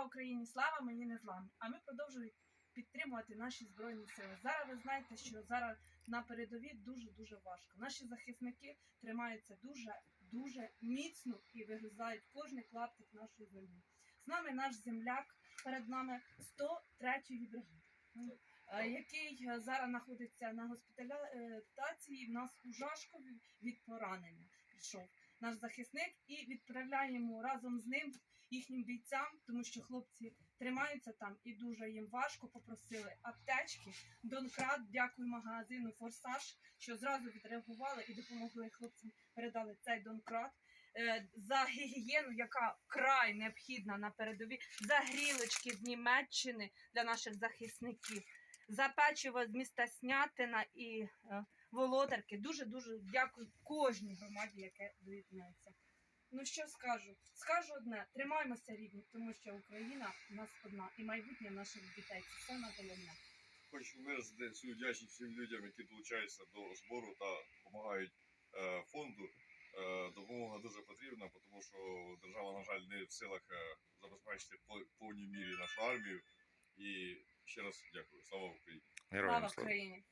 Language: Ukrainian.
Слава Україні! Слава мені не зламі! А ми продовжуємо підтримувати наші збройні сили. Зараз ви знаєте, що зараз на передовій дуже дуже важко. Наші захисники тримаються дуже дуже міцно і вигризають кожний клаптик нашої землі. З нами наш земляк, перед нами 103-ї бригади. е, Який е, зараз знаходиться на госпіталізації в нас у Жашкові від поранення прийшов наш захисник і відправляємо разом з ним їхнім бійцям, тому що хлопці тримаються там і дуже їм важко. Попросили аптечки. Донкрат, дякую магазину Форсаж, що зразу відреагували і допомогли хлопцям. Передали цей донкрат. Е, За гігієну, яка вкрай необхідна на передовій, за грілочки з Німеччини для наших захисників, за печиво з міста Снятина і е, володарки. Дуже дуже дякую кожній громаді, яке доєднається. Ну що скажу? Скажу одне: тримаймося рідні, тому що Україна в нас одна, і майбутнє наших дітей це саме головне. Хочу виразити свою вдячність всім людям, які долучаються до збору та допомагають е, фонду. Е, допомога дуже потрібна, тому що держава, на жаль, не в силах забезпечити в пов- повній мірі нашу армію. І ще раз дякую. Слава Україні! Героям Слава. Україні!